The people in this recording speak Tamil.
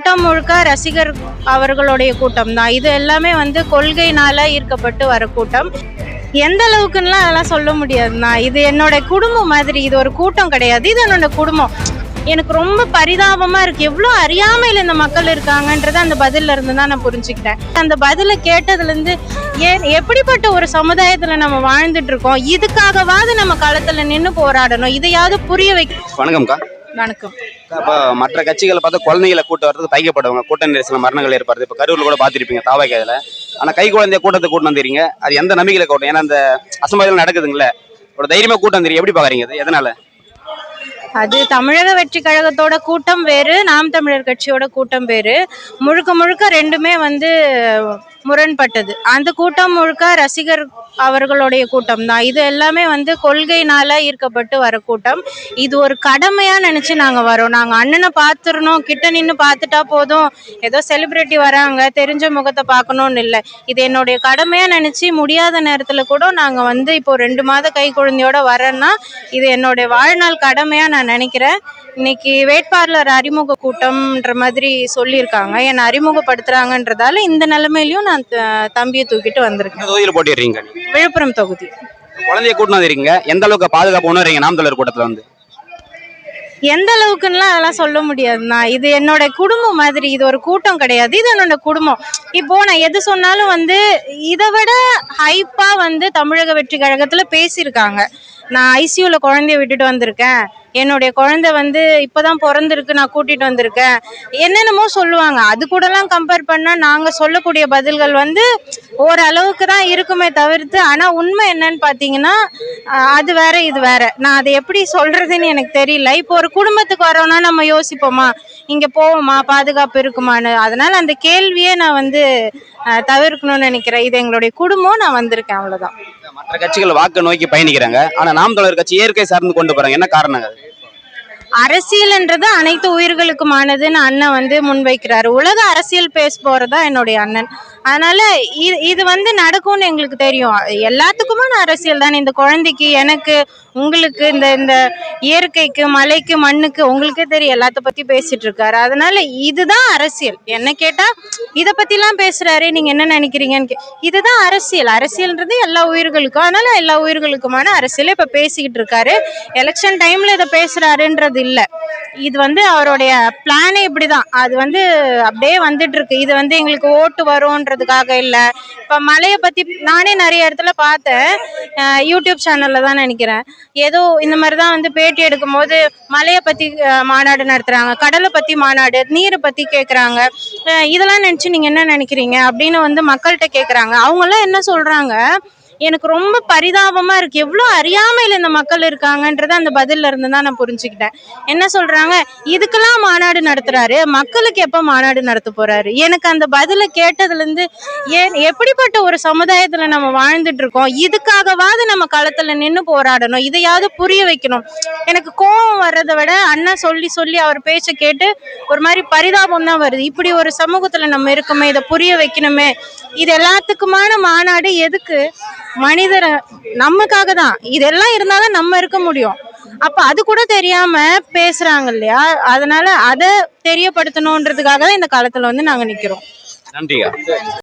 கூட்டம் முழுக்க ரசிகர் அவர்களுடைய கூட்டம் தான். இது எல்லாமே வந்து கொள்கையினால ஈர்க்கப்பட்டு வர கூட்டம். எந்த அளவுக்குன்னா அதெல்லாம் சொல்ல முடியாதுண்ணா இது என்னோட குடும்பம் மாதிரி இது ஒரு கூட்டம் கிடையாது. இது என்னோட குடும்பம். எனக்கு ரொம்ப பரிதாபமா இருக்கு. எவ்வளோ அறியாமையில் இந்த மக்கள் இருக்காங்கன்றத அந்த பதிலில் இருந்து தான் நான் புரிஞ்சுக்கிட்டேன். அந்த பதிலை கேட்டதுல இருந்து ஏன் எப்படிப்பட்ட ஒரு சமுதாயத்துல நம்ம வாழ்ந்துட்டு இருக்கோம்? இதுக்காகவாவது நம்ம களத்துல நின்று போராடணும். இதையாவது புரிய வைக்க வணக்கம்க்கா. வணக்கம். இப்போ மற்ற கட்சிகளை பார்த்து குழந்தைகளை கூட்டு வரதுக்கு தைக்கப்படுவாங்க கூட்ட நெரிசல மரணங்கள் ஏற்படுது. இப்போ கரூரில் கூட பார்த்துருப்பீங்க தாவாக்கையில் ஆனால் கை குழந்தைய கூட்டத்தை கூட்டு வந்துறீங்க அது எந்த நம்பிக்கையில கூட்டம்? ஏன்னா அந்த அசம்பாவிதம் நடக்குதுங்களே. ஒரு தைரியமா கூட்டம் வந்துறீங்க எப்படி பாக்குறீங்க அது எதனால? அது தமிழக வெற்றி கழகத்தோட கூட்டம் வேறு நாம் தமிழர் கட்சியோட கூட்டம் வேறு. முழுக்க முழுக்க ரெண்டுமே வந்து முரண்பட்டது. அந்த கூட்டம் முழுக்க ரசிகர் அவர்களுடைய கூட்டம் தான். இது எல்லாமே வந்து கொள்கையினால ஈர்க்கப்பட்டு வர கூட்டம். இது ஒரு கடமையா நினைச்சு நாங்க வரோம். நாங்க அண்ணனை பார்த்துடணும் கிட்ட நின்று பார்த்துட்டா போதும். ஏதோ செலிபிரிட்டி வராங்க தெரிஞ்ச முகத்தை பார்க்கணும்னு இல்லை. இது என்னுடைய கடமையா நினைச்சு முடியாத நேரத்துல கூட நாங்க வந்து இப்போ ரெண்டு மாத கை குழந்தையோட வரேன்னா இது என்னுடைய வாழ்நாள் கடமையா நான் நினைக்கிறேன். இன்னைக்கு வேட்பாளர் அறிமுக கூட்டம்ன்ற மாதிரி சொல்லியிருக்காங்க. என்னை அறிமுகப்படுத்துறாங்கன்றதால இந்த நிலைமையிலயும் நான் த- தம்பியை தூக்கிட்டு வந்திருக்கேன். தொகுதியில் போட்டிடுறீங்க விழுப்புரம் தொகுதி. குழந்தைய கூட்டு வந்துறீங்க எந்த அளவுக்கு பாதுகாப்பு உணர்றீங்க நாம் கூட்டத்தில் வந்து? எந்த அளவுக்குன்னுலாம் அதெல்லாம் சொல்ல முடியாதுண்ணா இது என்னோட குடும்பம் மாதிரி இது ஒரு கூட்டம் கிடையாது. இது என்னோட குடும்பம். இப்போ நான் எது சொன்னாலும் வந்து இதை விட ஹைப்பா வந்து தமிழக வெற்றி கழகத்துல பேசியிருக்காங்க. நான் ஐசியூல குழந்தைய விட்டுட்டு வந்திருக்கேன். என்னுடைய குழந்தை வந்து இப்போதான் பிறந்திருக்கு நான் கூட்டிட்டு வந்திருக்கேன். என்னென்னமோ சொல்லுவாங்க. அது கூடலாம் கம்பேர் பண்ணால் நாங்கள் சொல்லக்கூடிய பதில்கள் வந்து ஓரளவுக்கு தான் இருக்குமே தவிர்த்து ஆனால் உண்மை என்னன்னு பார்த்தீங்கன்னா அது வேற இது வேற. நான் அதை எப்படி சொல்றதுன்னு எனக்கு தெரியல. இப்போ ஒரு குடும்பத்துக்கு வரோம்னா நம்ம யோசிப்போமா? இங்கே போவோமா? பாதுகாப்பு இருக்குமான்னு. அதனால அந்த கேள்வியே நான் வந்து தவிர்க்கணும்னு நினைக்கிறேன். இது எங்களுடைய குடும்பம். நான் வந்திருக்கேன் அவ்வளவுதான். மற்ற கட்சிகள் வாக்கு நோக்கி பயணிக்கிறாங்க. ஆனா நாம் தமிழர் கட்சி இயற்கை சார்ந்து கொண்டு போறாங்க. என்ன காரணம் அரசியல்ன்றது அனைத்து உயிர்களுக்குமானதுன்னு அண்ணன் வந்து முன்வைக்கிறாரு. உலக அரசியல் பேச போறதா என்னுடைய அண்ணன். அதனால இது இது வந்து நடக்கும்னு எங்களுக்கு தெரியும். எல்லாத்துக்குமான அரசியல் தானே. இந்த குழந்தைக்கு எனக்கு உங்களுக்கு இந்த இந்த இயற்கைக்கு மலைக்கு மண்ணுக்கு உங்களுக்கே தெரியும். எல்லாத்த பத்தி பேசிட்டு இருக்காரு. அதனால இதுதான் அரசியல். என்ன கேட்டா இதை பத்திலாம் பேசுறாரு நீங்க என்ன நினைக்கிறீங்கன்னு கே- இதுதான் அரசியல். அரசியல்ன்றது எல்லா உயிர்களுக்கும் அதனால எல்லா உயிர்களுக்குமான அரசியலை இப்ப பேசிக்கிட்டு இருக்காரு. எலெக்ஷன் டைம்ல இதை பேசுறாருன்றது இல்லை. இது வந்து அவருடைய பிளானே இப்படிதான். அது வந்து அப்படியே வந்துட்டு இருக்கு இது வந்து எங்களுக்கு ஓட்டு வரும்ன்றதுக்காக இல்ல. இப்ப மலையை பத்தி நானே நிறைய இடத்துல பார்த்தேன். யூடியூப் சேனல்ல தான் நினைக்கிறேன். ஏதோ இந்த மாதிரி தான் வந்து பேட்டி எடுக்கும் போது மலையை பத்தி மாநாடு நடத்துறாங்க. கடலை பத்தி மாநாடு நீரை பத்தி கேக்குறாங்க. இதெல்லாம் நினைச்சு நீங்க என்ன நினைக்கிறீங்க அப்படின்னு வந்து மக்கள்கிட்ட கேக்குறாங்க. அவங்க எல்லாம் என்ன சொல்றாங்க? எனக்கு ரொம்ப பரிதாபமா இருக்கு. எவ்வளோ அறியாமையில் இந்த மக்கள் இருக்காங்கன்றத அந்த பதில்ல இருந்து தான் நான் புரிஞ்சுக்கிட்டேன். என்ன சொல்றாங்க? இதுக்கெல்லாம் மாநாடு நடத்துறாரு. மக்களுக்கு எப்போ மாநாடு நடத்த போறாரு? எனக்கு அந்த பதிலை கேட்டதுலேருந்து ஏன் எப்படிப்பட்ட ஒரு சமுதாயத்தில் நம்ம வாழ்ந்துட்டு இருக்கோம்? இதுக்காகவாவது நம்ம களத்தில் நின்று போராடணும். இதையாவது புரிய வைக்கணும். எனக்கு கோபம் வர்றதை விட அண்ணா சொல்லி சொல்லி அவர் பேச்சை கேட்டு ஒரு மாதிரி பரிதாபம் தான் வருது. இப்படி ஒரு சமூகத்தில் நம்ம இருக்கோமே இதை புரிய வைக்கணுமே. இது எல்லாத்துக்குமான மாநாடு எதுக்கு? மனிதர் நமக்காக தான் இதெல்லாம் இருந்தாதான் நம்ம இருக்க முடியும். அப்ப அது கூட தெரியாம பேசுறாங்க இல்லையா அதனால அதை தெரியப்படுத்தணுன்றதுக்காக தான் இந்த காலத்துல வந்து நாங்க நிக்கிறோம். நன்றியா?